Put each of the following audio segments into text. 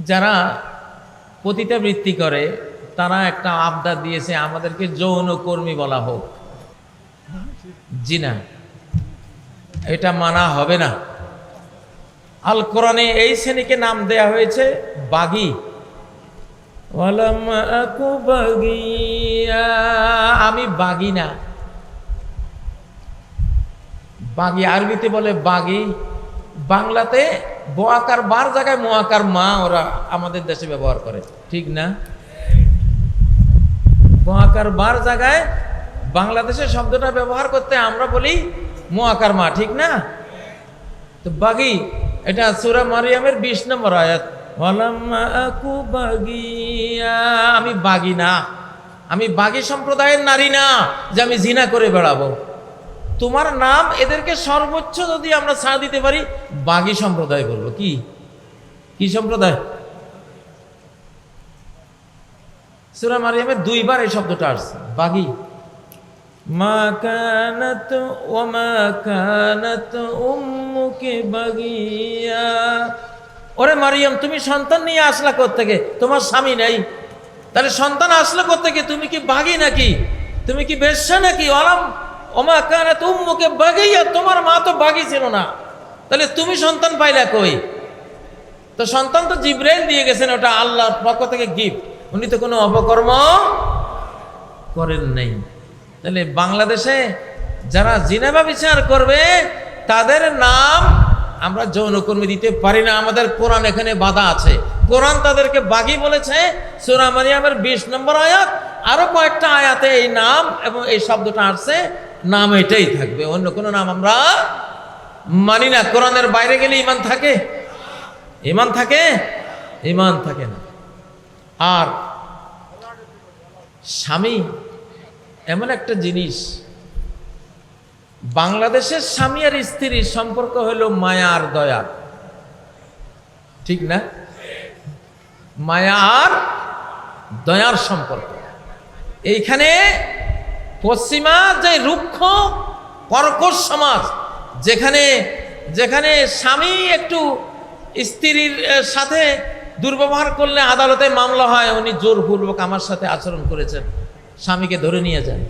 যারা পতিতাবৃত্তি করে, তারা একটা আবদার দিয়েছে, আমাদেরকে যৌন কর্মী বলা হোক। জি না। এটা মানা হবে না। আল কোরআনে এই শ্রেণীকে নাম দেয়া হয়েছে বাগি। আমি বাগি না। বাগি আরবিতে বলে বাগি। বাংলাতে বোয়াকার বার জায়গায় মোয়াকার মা ওরা আমাদের দেশে ব্যবহার করে। ঠিক না? মোয়াকার বার জায়গায় বাংলাদেশের শব্দটা ব্যবহার করতে আমরা বলি মোয়াকার মা, ঠিক না? তো বাগি, এটা সুরা মারিয়ামের বিশ নম্বর আয়াত। আমি বাগি না। আমি বাগি সম্প্রদায়ের নারী না যে আমি জিনা করে বেড়াবো। তোমার নাম এদেরকে সর্বোচ্চ যদি আমরা ছাড় দিতে পারি বাগি সম্প্রদায় বলব। কি? কি সম্প্রদায়? সুরা মারিয়ামের দুইবার এই শব্দটা আসছে। বাগি মা কানাত ও মা কানাত উম্মুকে বাগিয়া। ওরে মারিয়াম তুমি সন্তান নিয়ে আসলা থেকে তোমার স্বামী নেই। তাহলে সন্তান আসলো থেকে তুমি কি বাগি নাকি? তুমি কি বেশ্যা নাকি? অলাম ওমা কানাত উম্মুকে বাগিয়া তোমার মা তো বাগি ছিল না। তাহলে তুমি সন্তান পাইলা কই? তো সন্তান তো জিব্রাইল দিয়ে গেছেন, ওটা আল্লাহর পক্ষ থেকে গিফট উনি তো কোনো অপকর্ম করেন নাই। তাহলে বাংলাদেশে যারা জিনেবা বিচার করবে, তাদের নাম আমরা যৌনকর্মী দিতে পারি না। আমাদের কোরআন এখানে বাধা আছে। কোরআন তাদেরকে বাগি বলেছে। সুরা মারিয়ামের বিশ নম্বর আয়াত, আরও কয়েকটা আয়াতে এই নাম এবং এই শব্দটা আসছে। নাম এটাই থাকবে, অন্য কোনো নাম আমরা মানি না। কোরআনের বাইরে গেলে ইমান থাকে? ইমান থাকে? ইমান থাকে না। আর স্বামী এমন একটা জিনিস, বাংলাদেশের স্বামী আর স্ত্রীর সম্পর্ক হলো মায়া আর দয়ার ঠিক না? মায়া আর দয়ার সম্পর্ক। এইখানে পশ্চিমা যে রুক্ষ কর্কশ সমাজ, যেখানে যেখানে স্বামী একটু স্ত্রীর সাথে দুর্ব্যবহার করলে আদালতে মামলা হয়, উনি জোরপূর্বক আমার সাথে আচরণ করেছেন, স্বামীকে ধরে নিয়ে যান।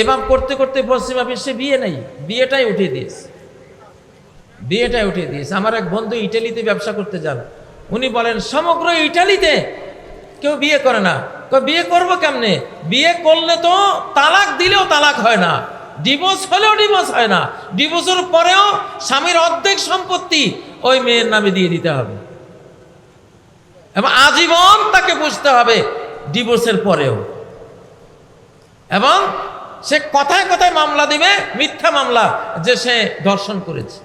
এবার করতে করতে পশ্চিমা বিশ্বে বিয়ে নেই, বিয়েটাই উঠিয়ে দিয়েছে। বিয়েটাই উঠিয়ে দিয়েছে। আমার এক বন্ধু ইটালিতে ব্যবসা করতে যান, উনি বলেন, সমগ্র ইটালিতে কেউ বিয়ে করে না। বিয়ে করব কেমনে? বিয়ে করলে তো তালাক দিলেও তালাক হয় না। ডিভোর্স হলেও ডিভোর্স হয় না। ডিভোর্সের পরেও স্বামীর অর্ধেক সম্পত্তি ওই মেয়ের নামে দিয়ে দিতে হবে। এবং আজীবন তাকে বুঝতে হবে ডিভোর্সের পরেও। এবং সে কথায় কথায় মামলা দিবে, মিথ্যা মামলা যে সে ধর্ষণ করেছে।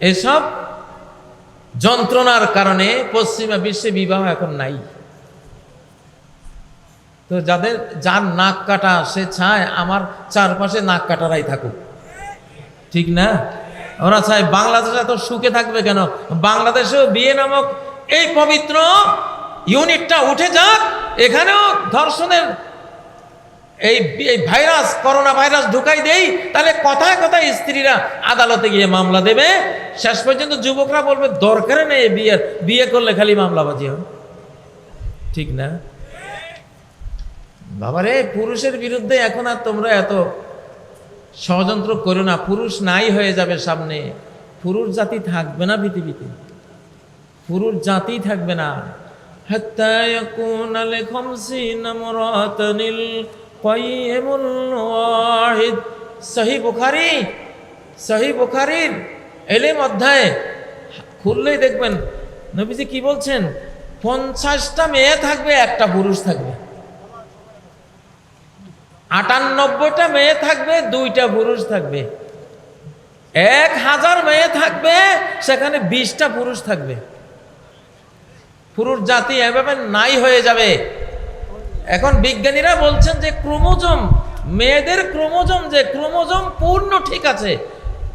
এসব যন্ত্রণার কারণে পশ্চিমা বিশ্বে বিবাহ এখন নাই। তো যাদের, যার নাক কাটা সে চায়, আমার চারপাশে নাক কাটারাই থাকুক। ঠিক না? ওরা চায়, বাংলাদেশে এত সুখে থাকবে কেন? বাংলাদেশেও বিয়ে নামক এই পবিত্র ইউনিটটা উঠে যাক, এখানেও ধর্ষণের এই ভাইরাস, করোনা ভাইরাস ঢুকাই দেই, তাহলে কথায় কথায় স্ত্রীরা আদালতে গিয়ে মামলা দেবে। শেষ পর্যন্ত যুবকরা বলবে, দরকারে নেই বিয়ের বিয়ে করলে খালি মামলাবাজি হয় ঠিক না? বাবারে, পুরুষের বিরুদ্ধে এখন আর তোমরা এত ষড়যন্ত্র করো না। পুরুষ নাই হয়ে যাবে সামনে। পুরুষ জাতি থাকবে না পৃথিবীতে। পুরুষ জাতি থাকবে না। হাত্তা ইয়াকুনা লিখামসিনা মুরাতানিল কাইয়িমুল ওয়াহিদ। সহি বুখারী, সহি বুখারীর এলেম অধ্যায়ে খুললেই দেখবেন। নবীজি কি বলছেন? পঞ্চাশটা মেয়ে থাকবে, একটা পুরুষ থাকবে। আটানব্বইটা মেয়ে থাকবে, দুইটা পুরুষ থাকবে। এক হাজার মেয়ে থাকবে, সেখানে বিশটা পুরুষ থাকবে। পুরুষ জাতি এভাবে নাই হয়ে যাবে। এখন বিজ্ঞানীরা বলছেন যে ক্রোমোজোম, মেয়েদের ক্রোমোজোম যে ক্রোমোজোম পূর্ণ ঠিক আছে,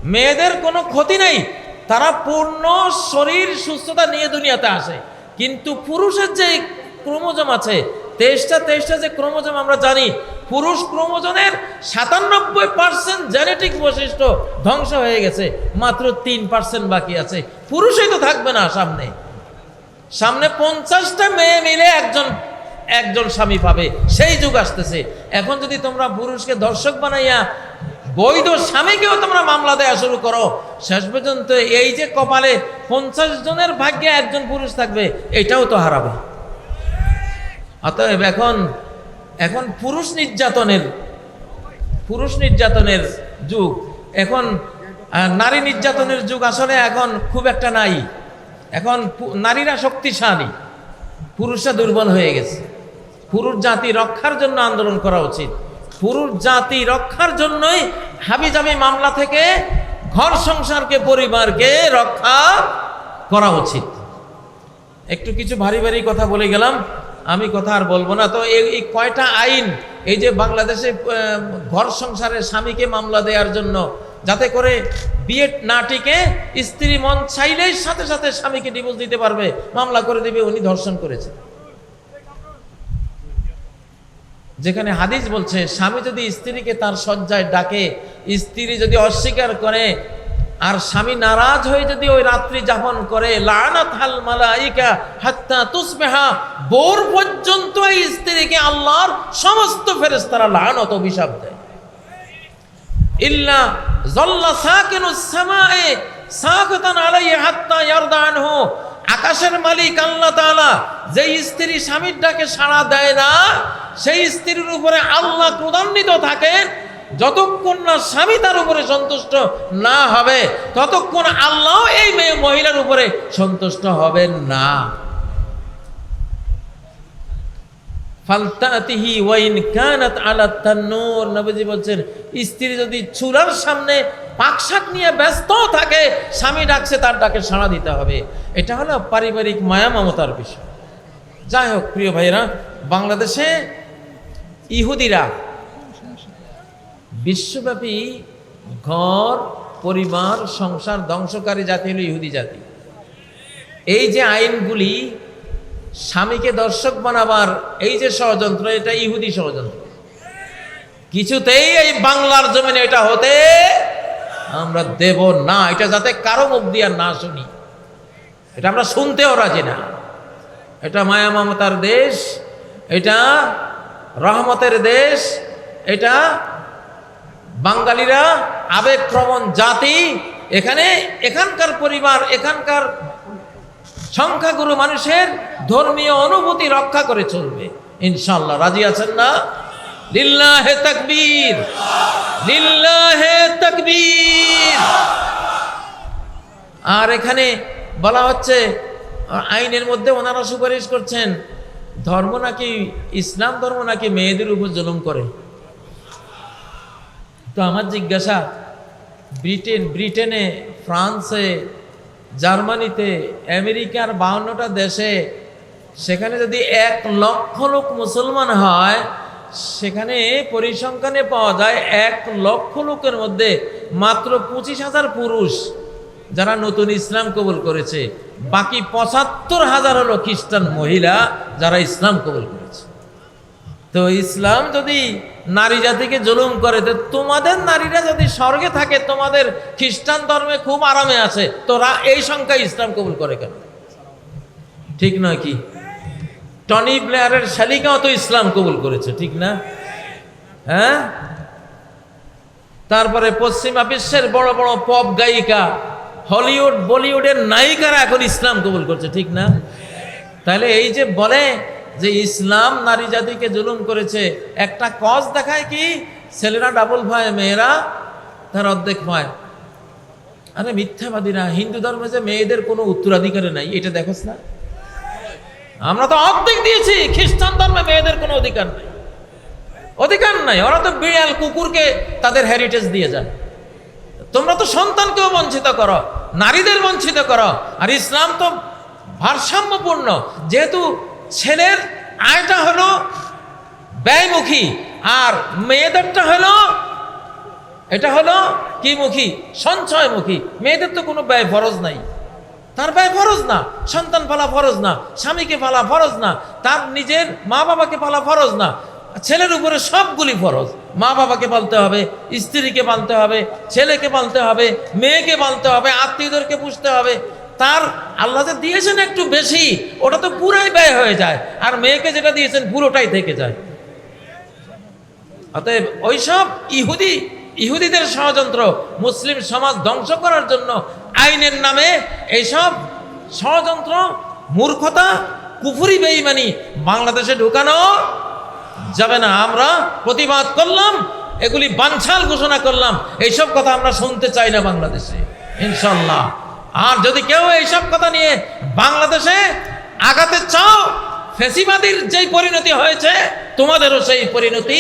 মেয়েদের কোনো ক্ষতি নেই। তারা পূর্ণ শরীর সুস্থতা নিয়ে দুনিয়াতে আসে। কিন্তু পুরুষের যে ক্রোমোজোম আছে তেইশটা তেইশটা যে ক্রোমোজোম আমরা জানি, পুরুষ ক্রোমোজোমের সাতানব্বই পার্সেন্ট জেনেটিক বৈশিষ্ট্য ধ্বংস হয়ে গেছে, মাত্র তিন পার্সেন্ট বাকি আছে। পুরুষই তো থাকবে না সামনে। সামনে পঞ্চাশটা মেয়ে মিলে একজন একজন স্বামী পাবে, সেই যুগ আসতেছে। এখন যদি তোমরা পুরুষকে দর্শক বানাইয়া বৈধ স্বামীকেও তোমরা মামলা দেওয়া শুরু করো, শেষ পর্যন্ত এই যে কপালে পঞ্চাশ জনের ভাগ্যে একজন পুরুষ থাকবে, এটাও তো হারাবে। অতএব এখন এখন পুরুষ নির্যাতনের পুরুষ নির্যাতনের যুগ। এখন নারী নির্যাতনের যুগ আসলে এখন খুব একটা নাই। এখন নারীরা শক্তিশালী, পুরুষরা দুর্বল হয়ে গেছে। পুরুষ জাতি রক্ষার জন্য আন্দোলন করা উচিত। পুরুষ জাতি রক্ষার জন্যই হাবিজাবি মামলা থেকে ঘর সংসারকে, পরিবারকে রক্ষা করা উচিত। একটু কিছু ভারী ভারী কথা বলে গেলাম। আমি কথা আর বলব না। তো এই কয়টা আইন, এই যে বাংলাদেশে ঘর সংসারে স্বামীকে মামলা দেওয়ার জন্য, যাতে করে বিয়ে না টিকে স্ত্রী মন চাইলেই সাথে সাথে স্বামীকে ডিভোর্স দিতে পারবে, মামলা করে দিবে, উনি ধর্ষণ করেছে। যেখানে হাদিস বলছে, স্বামী যদি স্ত্রীকে তার শয্যায় ডাকে, স্ত্রী যদি অস্বীকার করে আর স্বামী নারাজ হয়ে যদি ওই রাত্রি যাপন করে, লানাত হাল মালাইকা হাত্তা তুসবিহা বোর পর্যন্ত এই স্ত্রীকে আল্লাহর সমস্ত ফেরেশতারা লানত অভিশাপ দেয়। ইল্লা জল্লা সাকিনুস সামায়ে, সাকিতান আলাইহি হাত্তা ইয়ারদা আনহু, আকাশের মালিক আল্লাহ তাআলা যেই স্ত্রী স্বামীর ডাকে সাড়া দেয় না, সেই স্ত্রীর উপরে আল্লাহ ক্রোধান্বিত থাকেন যতক্ষণ না স্বামী তার উপরে সন্তুষ্ট না হবে, ততক্ষণ আল্লাহ এই মেয়ে মহিলার উপরে সন্তুষ্ট হবেন না। ফালতাতিহি ওয়াইন কানাত আলা তান্নুর বলছেন, স্ত্রী যদি চুলার সামনে পাকশাক নিয়ে ব্যস্ত থাকে, স্বামী ডাকছে, তার ডাকে সাড়া দিতে হবে। এটা হলো পারিবারিক মায়া মমতার বিষয়। যাই হোক, প্রিয় ভাইরা বাংলাদেশে ইহুদিরা বিশ্বব্যাপী ঘর, পরিবার, সংসার ধ্বংসকারী জাতি হলো ইহুদি জাতি। এই যে আইনগুলি স্বামীকে দর্শক বানাবার এই যে ষড়যন্ত্র, এটা ইহুদি ষড়যন্ত্র। কিছুতেই এই বাংলার জমিনে এটা হতে আমরা দেব না। এটা যাতে কারও মুখ দিয়ে না শুনি। এটা আমরা শুনতেও রাজি না। এটা মায়া মমতার দেশ, এটা রহমতের দেশ, এটা বাঙালিরা আবেগপ্রবণ জাতি, এখানে এখানকার পরিবার, এখানকার সংখ্যাগুরু মানুষের ধর্মীয় অনুভূতি রক্ষা করে চলবে। ইনশাল্লাহ রাজি আছেন না? লিল্লাহে তাকবীর লিল্লাহে তাকবীর। আর এখানে বলা হচ্ছে, আইনের মধ্যে ওনারা সুপারিশ করছেন, ধর্ম নাকি ইসলাম ধর্ম নাকি মেয়েদের উপর জুলুম করে? তো আমার জিজ্ঞাসা, ব্রিটেন, ব্রিটেনে, ফ্রান্সে, জার্মানিতে, আমেরিকার বাউন্নটা দেশে, সেখানে যদি এক লক্ষ লোক মুসলমান হয়, সেখানে পরিসংখ্যানে পাওয়া যায় এক লক্ষ লোকের মধ্যে মাত্র পঁচিশ হাজার পুরুষ যারা নতুন ইসলাম কবুল করেছে। বাকি পঁচাত্তর হাজার হলো খ্রিস্টান মহিলা যারা ইসলাম কবুল করেছে। তো ইসলাম যদি নারী জাতিকে জুলুম করে, তো তোমাদের নারীরা যদি স্বর্গে থাকে, তোমাদের খ্রিস্টান ধর্মে খুব আরামে আছে, তোরা এই সংখ্যায় ইসলাম কবুল করে কেন? ঠিক নয় কি? টনি প্লেয়ারের শালিকাও তো ইসলাম কবুল করেছে, ঠিক না? হ্যাঁ? তারপরে পশ্চিমা বিশ্বের বড় বড় পপ গায়িকা, হলিউড, বলিউডের নায়িকারা এখন ইসলাম কবুল করছে, ঠিক না? তাহলে এই যে বলে যে ইসলাম নারী জাতিকে জুলুম করেছে, একটা কজ দেখায় কি? ছেলেরা ডাবল ভয়, মেয়েরা তার অর্ধেক ভয়। আরে মিথ্যাবাদীরা, হিন্দু ধর্মে যে মেয়েদের কোনো উত্তরাধিকারে নাই, এটা দেখোস না? আমরা তো অর্ধেক দিয়েছি, খ্রিস্টান ধর্মে মেয়েদের কোনো অধিকার নাই। অধিকার নাই, ওরা তো বিড়াল, কুকুরকে তাদের হেরিটেজ দিয়ে যায়। তোমরা তো সন্তানকেও বঞ্চিত করো, নারীদের বঞ্চিত করো, আর ইসলাম তো ভারসাম্যপূর্ণ। যেহেতু ছেলের আয়টা হলো ব্যয়মুখী আর মেয়েদেরটা হলো এটা হলো কি মুখী? সঞ্চয়মুখী। মেয়েদের তো কোনো ব্যয় ফরজ নাই। তার ব্যয় ফরজ না। সন্তান পালা ফরজ না। স্বামীকে পালা ফরজ না। তার নিজের মা বাবাকে পালা ফরজ না। ছেলের উপরে সবগুলি ফরজ। মা বাবাকে পালতে হবে, স্ত্রীকে পালতে হবে, ছেলেকে পালতে হবে, মেয়েকে পালতে হবে, আত্মীয়দেরকে পুষতে হবে। তার আল্লাহ যে দিয়েছেন একটু বেশি, ওটা তো পুরাই ব্যয় হয়ে যায়। আর মেয়েকে যেটা দিয়েছেন পুরোটাই থেকে যায়। অতএব ওইসব ইহুদি, ইহুদিদের ষড়যন্ত্র মুসলিম সমাজ ধ্বংস করার জন্য আইনের নামে এইসব ষড়যন্ত্র, মূর্খতা, কুফুরি বেইমানি বাংলাদেশে ঢুকানো যাবে না। আমরা প্রতিবাদ করলাম, এগুলি বাঞ্ছাল ঘোষণা করলাম। এইসব কথা আমরা শুনতে চাই না বাংলাদেশে ইনশাল্লাহ আর যদি কেউ এইসব কথা নিয়ে বাংলাদেশে আগাতে চাও, ফেসিবাদীর যেই পরিণতি হয়েছে, তোমাদেরও সেই পরিণতি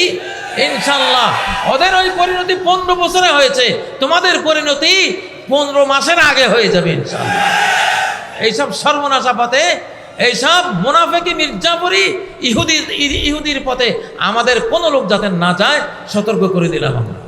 ইনশাল্লাহ ওদের ওই পরিণতি পনেরো বছরে হয়েছে, তোমাদের পরিণতি পনেরো মাসের আগে হয়ে যাবে ইনশাল্লাহ এইসব সর্বনাশা পথে এইসব মুনাফেকি মির্জাপুরি ইহুদি, ইহুদির পথে আমাদের কোনো লোক যাতে না যায়, সতর্ক করে দিলাম আমরা।